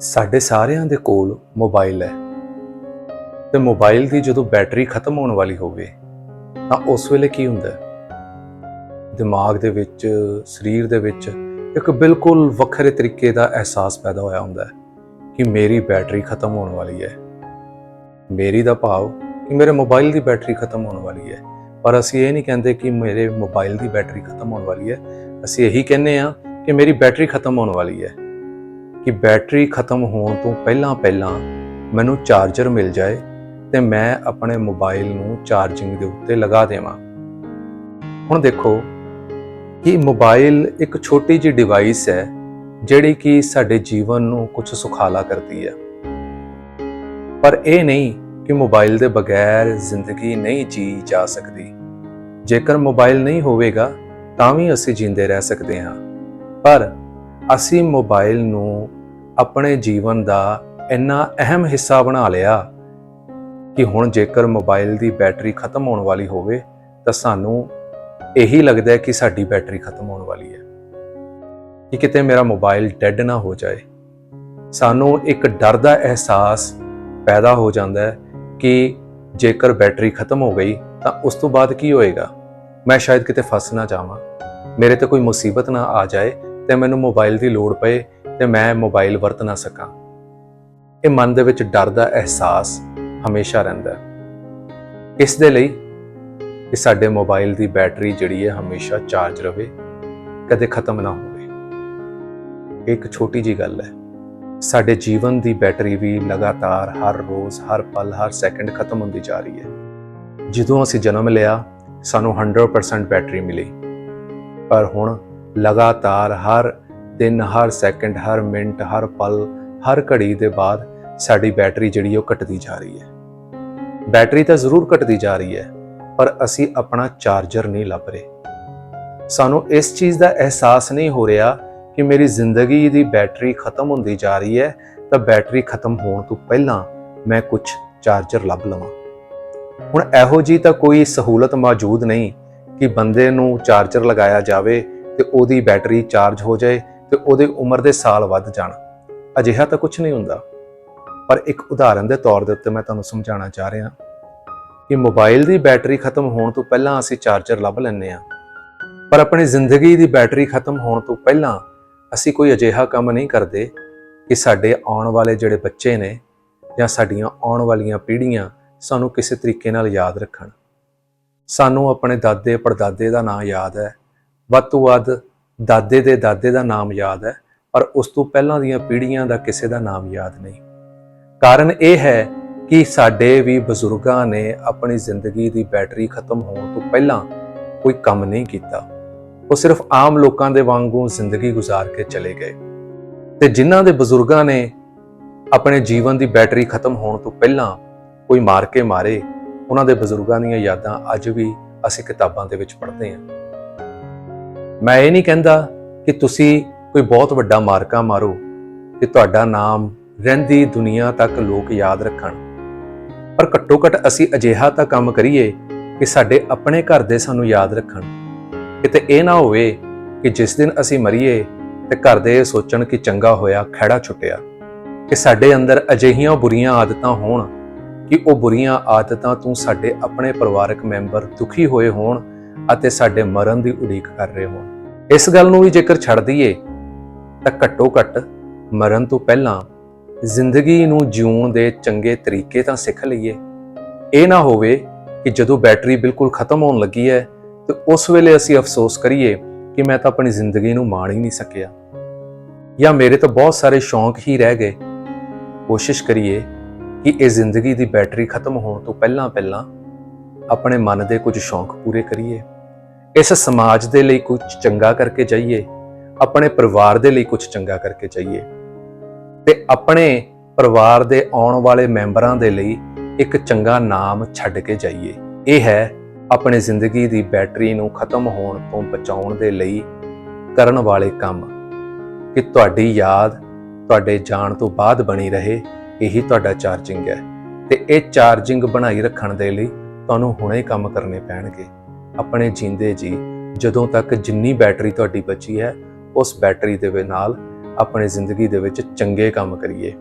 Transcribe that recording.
ਸਾਡੇ ਸਾਰਿਆਂ ਦੇ ਕੋਲ ਮੋਬਾਈਲ ਹੈ। ਤੇ ਮੋਬਾਈਲ ਦੀ ਜਦੋਂ ਬੈਟਰੀ ਖਤਮ ਹੋਣ ਵਾਲੀ ਹੋਵੇ, ਤਾਂ ਉਸ ਵੇਲੇ ਕੀ ਹੁੰਦਾ? ਦਿਮਾਗ ਦੇ ਵਿੱਚ, ਸਰੀਰ ਦੇ ਵਿੱਚ ਇੱਕ ਬਿਲਕੁਲ ਵੱਖਰੇ ਤਰੀਕੇ ਦਾ ਅਹਿਸਾਸ ਪੈਦਾ ਹੋਇਆ ਹੁੰਦਾ ਹੈ ਕਿ ਮੇਰੀ ਬੈਟਰੀ ਖਤਮ ਹੋਣ ਵਾਲੀ ਹੈ। ਮੇਰੀ ਦਾ ਭਾਵ ਕਿ ਮੇਰੇ ਮੋਬਾਈਲ ਦੀ ਬੈਟਰੀ ਖਤਮ ਹੋਣ ਵਾਲੀ ਹੈ। ਪਰ ਅਸੀਂ ਇਹ ਨਹੀਂ ਕਹਿੰਦੇ ਕਿ ਮੇਰੇ ਮੋਬਾਈਲ ਦੀ ਬੈਟਰੀ ਖਤਮ ਹੋਣ ਵਾਲੀ ਹੈ। ਅਸੀਂ ਇਹੀ ਕਹਿੰਦੇ ਆ ਕਿ ਮੇਰੀ ਬੈਟਰੀ ਖਤਮ ਹੋਣ ਵਾਲੀ ਹੈ। ਕਿ ਬੈਟਰੀ ਖਤਮ ਹੋਣ ਤੋਂ ਪਹਿਲਾਂ ਪਹਿਲਾਂ ਮੈਨੂੰ ਚਾਰਜਰ ਮਿਲ ਜਾਏ ਤੇ ਮੈਂ ਆਪਣੇ ਮੋਬਾਈਲ ਨੂੰ ਚਾਰਜਿੰਗ ਦੇ ਉੱਤੇ ਲਗਾ ਦੇਵਾਂ। ਹੁਣ ਦੇਖੋ ਕਿ ਮੋਬਾਈਲ ਇੱਕ ਛੋਟੀ ਜਿਹੀ ਡਿਵਾਈਸ ਹੈ ਜਿਹੜੀ ਕਿ ਸਾਡੇ ਜੀਵਨ ਨੂੰ ਕੁਝ ਸੁਖਾਲਾ ਕਰਦੀ ਹੈ। ਪਰ ਇਹ ਨਹੀਂ ਕਿ ਮੋਬਾਈਲ ਦੇ ਬਗੈਰ ਜ਼ਿੰਦਗੀ ਨਹੀਂ ਜੀ ਜਾ ਸਕਦੀ। ਜੇਕਰ ਮੋਬਾਈਲ ਨਹੀਂ ਹੋਵੇਗਾ, ਤਾਂ ਵੀ ਅਸੀਂ ਜਿੰਦੇ ਰਹਿ ਸਕਦੇ ਹਾਂ। ਪਰ ਅਸੀਂ ਮੋਬਾਈਲ ਨੂੰ ਆਪਣੇ ਜੀਵਨ ਦਾ ਇੰਨਾ ਅਹਿਮ ਹਿੱਸਾ ਬਣਾ ਲਿਆ ਕਿ ਹੁਣ ਜੇਕਰ ਮੋਬਾਈਲ ਦੀ ਬੈਟਰੀ ਖਤਮ ਹੋਣ ਵਾਲੀ ਹੋਵੇ, ਤਾਂ ਸਾਨੂੰ ਇਹੀ ਲੱਗਦਾ ਹੈ ਕਿ ਸਾਡੀ ਬੈਟਰੀ ਖਤਮ ਹੋਣ ਵਾਲੀ ਹੈ। ਕਿ ਕਿਤੇ ਮੇਰਾ ਮੋਬਾਈਲ ਡੈੱਡ ਨਾ ਹੋ ਜਾਏ। ਸਾਨੂੰ ਇੱਕ ਡਰ ਦਾ ਅਹਿਸਾਸ ਪੈਦਾ ਹੋ ਜਾਂਦਾ ਹੈ ਕਿ ਜੇਕਰ ਬੈਟਰੀ ਖਤਮ ਹੋ ਗਈ, ਤਾਂ ਉਸ ਤੋਂ ਬਾਅਦ ਕੀ ਹੋਏਗਾ? ਮੈਂ ਸ਼ਾਇਦ ਕਿਤੇ ਫਸ ਨਾ ਜਾਵਾਂ। ਮੇਰੇ ਤੇ ਕੋਈ ਮੁਸੀਬਤ ਨਾ ਆ ਜਾਏ, ਤੇ ਮੈਨੂੰ ਮੋਬਾਈਲ ਦੀ ਲੋੜ ਪਏ ਤੇ ਮੈਂ ਮੋਬਾਈਲ ਵਰਤ ਨਾ ਸਕਾਂ। ਇਹ ਮਨ ਦੇ ਵਿੱਚ ਡਰ ਦਾ ਅਹਿਸਾਸ ਹਮੇਸ਼ਾ ਰਹਿੰਦਾ ਹੈ। ਇਸ ਦੇ ਲਈ ਕਿ ਸਾਡੇ ਮੋਬਾਈਲ ਦੀ ਬੈਟਰੀ ਜਿਹੜੀ ਹੈ ਹਮੇਸ਼ਾ ਚਾਰਜ ਰਵੇ, ਕਦੇ ਖਤਮ ਨਾ ਹੋਵੇ। ਇੱਕ ਛੋਟੀ ਜੀ ਗੱਲ ਹੈ। ਸਾਡੇ ਜੀਵਨ ਦੀ ਬੈਟਰੀ ਵੀ ਲਗਾਤਾਰ ਹਰ ਰੋਜ਼, ਹਰ ਪਲ, ਹਰ ਸੈਕਿੰਡ ਖਤਮ ਹੁੰਦੀ ਜਾ ਰਹੀ ਹੈ। ਜਦੋਂ ਅਸੀਂ ਜਨਮ ਲਿਆ, ਸਾਨੂੰ 100% ਬੈਟਰੀ ਮਿਲੀ। ਪਰ ਹੁਣ ਲਗਾਤਾਰ ਹਰ ਦਿਨ, ਹਰ ਸੈਕਿੰਡ ਹਰ ਮਿੰਟ, ਹਰ ਪਲ, ਹਰ ਘੜੀ ਦੇ ਬਾਅਦ ਸਾਡੀ ਬੈਟਰੀ ਜਿਹੜੀ ਉਹ ਘਟਦੀ ਜਾ ਰਹੀ ਹੈ। ਬੈਟਰੀ ਤਾਂ ਜ਼ਰੂਰ ਘਟਦੀ ਜਾ ਰਹੀ ਹੈ, ਪਰ ਅਸੀਂ ਆਪਣਾ ਚਾਰਜਰ ਨਹੀਂ ਲੱਭ ਰਹੇ। ਸਾਨੂੰ ਇਸ ਚੀਜ਼ ਦਾ ਅਹਿਸਾਸ ਨਹੀਂ ਹੋ ਰਿਹਾ ਕਿ ਮੇਰੀ ਜ਼ਿੰਦਗੀ ਦੀ ਬੈਟਰੀ ਖਤਮ ਹੁੰਦੀ ਜਾ ਰਹੀ ਹੈ, ਤਾਂ ਬੈਟਰੀ ਖਤਮ ਹੋਣ ਤੋਂ ਪਹਿਲਾਂ ਮੈਂ ਕੁਝ ਚਾਰਜਰ ਲੱਭ ਲਵਾਂ। ਹੁਣ ਇਹੋ ਜੀ ਤਾਂ ਕੋਈ ਸਹੂਲਤ ਮੌਜੂਦ ਨਹੀਂ ਕਿ ਬੰਦੇ ਨੂੰ ਚਾਰਜਰ ਲਗਾਇਆ ਜਾਵੇ ਤੇ ਉਹਦੀ ਬੈਟਰੀ ਚਾਰਜ ਹੋ ਜਾਏ ਤੇ ਉਹਦੇ ਉਮਰ ਦੇ ਸਾਲ ਵੱਧ ਜਾਣ। ਅਜਿਹਾ ਤਾਂ ਕੁਝ ਨਹੀਂ ਹੁੰਦਾ। ਪਰ ਇੱਕ ਉਦਾਹਰਨ ਦੇ ਤੌਰ ਦੇ ਉੱਤੇ ਮੈਂ ਤੁਹਾਨੂੰ ਸਮਝਾਉਣਾ ਚਾਹ ਰਿਹਾ ਕਿ ਮੋਬਾਈਲ ਦੀ ਬੈਟਰੀ ਖਤਮ ਹੋਣ ਤੋਂ ਪਹਿਲਾਂ ਅਸੀਂ ਚਾਰਜਰ ਲੱਭ ਲੈਂਦੇ ਆ ਪਰ ਆਪਣੀ ਜ਼ਿੰਦਗੀ ਦੀ ਬੈਟਰੀ ਖਤਮ ਹੋਣ ਤੋਂ ਪਹਿਲਾਂ ਅਸੀਂ ਕੋਈ ਅਜਿਹਾ ਕੰਮ ਨਹੀਂ ਕਰਦੇ ਕਿ ਸਾਡੇ ਆਉਣ ਵਾਲੇ ਜਿਹੜੇ ਬੱਚੇ ਨੇ ਜਾਂ ਸਾਡੀਆਂ ਆਉਣ ਵਾਲੀਆਂ ਪੀੜ੍ਹੀਆਂ ਸਾਨੂੰ ਕਿਸੇ ਤਰੀਕੇ ਨਾਲ ਯਾਦ ਰੱਖਣ। ਸਾਨੂੰ ਆਪਣੇ ਦਾਦੇ ਪੜਦਾਦੇ ਦਾ ਨਾਂ ਯਾਦ ਹੈ। ਵੱਧ ਤੋਂ ਵੱਧ ਦਾਦੇ ਦੇ ਦਾਦੇ ਦਾ ਨਾਮ ਯਾਦ ਹੈ, ਪਰ ਉਸ ਤੋਂ ਪਹਿਲਾਂ ਦੀਆਂ ਪੀੜ੍ਹੀਆਂ ਦਾ ਕਿਸੇ ਦਾ ਨਾਮ ਯਾਦ ਨਹੀਂ। ਕਾਰਨ ਇਹ ਹੈ ਕਿ ਸਾਡੇ ਵੀ ਬਜ਼ੁਰਗਾਂ ਨੇ ਆਪਣੀ ਜ਼ਿੰਦਗੀ ਦੀ ਬੈਟਰੀ ਖਤਮ ਹੋਣ ਤੋਂ ਪਹਿਲਾਂ ਕੋਈ ਕੰਮ ਨਹੀਂ ਕੀਤਾ। ਉਹ ਸਿਰਫ ਆਮ ਲੋਕਾਂ ਦੇ ਵਾਂਗੂ ਜ਼ਿੰਦਗੀ ਗੁਜ਼ਾਰ ਕੇ ਚਲੇ ਗਏ। ਤੇ ਜਿਨ੍ਹਾਂ ਦੇ ਬਜ਼ੁਰਗਾਂ ਨੇ ਆਪਣੇ ਜੀਵਨ ਦੀ ਬੈਟਰੀ ਖਤਮ ਹੋਣ ਤੋਂ ਪਹਿਲਾਂ ਕੋਈ ਮਾਰ ਕੇ ਮਾਰੇ, ਉਹਨਾਂ ਦੇ ਬਜ਼ੁਰਗਾਂ ਦੀਆਂ ਯਾਦਾਂ ਅੱਜ ਵੀ ਅਸੀਂ ਕਿਤਾਬਾਂ ਦੇ ਵਿੱਚ ਪੜ੍ਹਦੇ ਹਾਂ। ਮੈਂ ਇਹ ਨਹੀਂ ਕਹਿੰਦਾ ਕਿ ਤੁਸੀਂ ਕੋਈ ਬਹੁਤ ਵੱਡਾ ਮਾਰਕਾ ਮਾਰੋ ਕਿ ਤੁਹਾਡਾ ਨਾਮ ਰਹਿੰਦੀ ਦੁਨੀਆ ਤੱਕ ਲੋਕ ਯਾਦ ਰੱਖਣ। ਪਰ ਘੱਟੋ ਘੱਟ ਅਸੀਂ ਅਜਿਹਾ ਤਾਂ ਕੰਮ ਕਰੀਏ ਕਿ ਸਾਡੇ ਆਪਣੇ ਘਰ ਦੇ ਸਾਨੂੰ ਯਾਦ ਰੱਖਣ। ਕਿਤੇ ਇਹ ਨਾ ਹੋਵੇ ਕਿ ਜਿਸ ਦਿਨ ਅਸੀਂ ਮਰੀਏ ਤੇ ਘਰ ਦੇ ਸੋਚਣ ਕਿ ਚੰਗਾ ਹੋਇਆ, ਖਹਿੜਾ ਛੁੱਟਿਆ। ਕਿ ਸਾਡੇ ਅੰਦਰ ਅਜਿਹੀਆਂ ਬੁਰੀਆਂ ਆਦਤਾਂ ਹੋਣ ਕਿ ਉਹ ਬੁਰੀਆਂ ਆਦਤਾਂ ਤੋਂ ਸਾਡੇ ਆਪਣੇ ਪਰਿਵਾਰਕ ਮੈਂਬਰ ਦੁਖੀ ਹੋਏ ਹੋਣ ਅਤੇ ਸਾਡੇ ਮਰਨ ਦੀ ਉਡੀਕ ਕਰ ਰਹੇ ਹੋਣ। ਇਸ ਗੱਲ ਨੂੰ ਵੀ ਜੇਕਰ ਛੱਡ ਦਈਏ, ਤਾਂ ਘੱਟੋ ਘੱਟ ਮਰਨ ਤੋਂ ਪਹਿਲਾਂ ਜ਼ਿੰਦਗੀ ਨੂੰ ਜਿਉਣ ਦੇ ਚੰਗੇ ਤਰੀਕੇ ਤਾਂ ਸਿੱਖ ਲਈਏ। ਇਹ ਨਾ ਹੋਵੇ ਕਿ ਜਦੋਂ ਬੈਟਰੀ ਬਿਲਕੁਲ ਖਤਮ ਹੋਣ ਲੱਗੀ ਹੈ, ਤੇ ਉਸ ਵੇਲੇ ਅਸੀਂ ਅਫਸੋਸ ਕਰੀਏ ਕਿ ਮੈਂ ਤਾਂ ਆਪਣੀ ਜ਼ਿੰਦਗੀ ਨੂੰ ਮਾਣ ਹੀ ਨਹੀਂ ਸਕਿਆ। ਜਾਂ ਮੇਰੇ ਤਾਂ ਬਹੁਤ ਸਾਰੇ ਸ਼ੌਂਕ ਹੀ ਰਹਿ ਗਏ। ਕੋਸ਼ਿਸ਼ ਕਰੀਏ ਕਿ ਇਹ ਜ਼ਿੰਦਗੀ ਦੀ ਬੈਟਰੀ ਖਤਮ ਹੋਣ ਤੋਂ ਪਹਿਲਾਂ ਪਹਿਲਾਂ ਆਪਣੇ ਮਨ ਦੇ ਕੁਝ ਸ਼ੌਂਕ ਪੂਰੇ ਕਰੀਏ। ਇਸ ਸਮਾਜ ਦੇ ਲਈ ਕੁਝ ਚੰਗਾ ਕਰਕੇ ਜਾਈਏ, ਆਪਣੇ ਪਰਿਵਾਰ ਦੇ ਲਈ ਕੁਝ ਚੰਗਾ ਕਰਕੇ ਜਾਈਏ। ਤੇ ਆਪਣੇ ਪਰਿਵਾਰ ਦੇ ਆਉਣ ਵਾਲੇ ਮੈਂਬਰਾਂ ਦੇ ਲਈ ਇੱਕ ਚੰਗਾ ਨਾਮ ਛੱਡ ਕੇ ਜਾਈਏ। ਇਹ ਹੈ ਆਪਣੀ ਜ਼ਿੰਦਗੀ ਦੀ ਬੈਟਰੀ ਨੂੰ ਖਤਮ ਹੋਣ ਤੋਂ ਬਚਾਉਣ ਦੇ ਲਈ ਕਰਨ ਵਾਲੇ ਕੰਮ। ਕਿ ਤੁਹਾਡੀ ਯਾਦ ਤੁਹਾਡੇ ਜਾਣ ਤੋਂ ਬਾਅਦ ਬਣੀ ਰਹੇ, ਇਹੀ ਤੁਹਾਡਾ ਚਾਰਜਿੰਗ ਹੈ। ਤੇ ਇਹ ਚਾਰਜਿੰਗ ਬਣਾਈ ਰੱਖਣ ਦੇ ਲਈ ਤੁਹਾਨੂੰ ਹੁਣੇ ਕੰਮ ਕਰਨੇ ਪੈਣਗੇ। ਆਪਣੇ ਜਿੰਦੇ ਜੀ, ਜਦੋਂ ਤੱਕ ਜਿੰਨੀ ਬੈਟਰੀ ਤੁਹਾਡੀ ਬਚੀ ਹੈ, ਉਸ ਬੈਟਰੀ ਦੇ ਨਾਲ ਆਪਣੀ ਜ਼ਿੰਦਗੀ ਦੇ ਵਿੱਚ ਚੰਗੇ ਕੰਮ ਕਰੀਏ।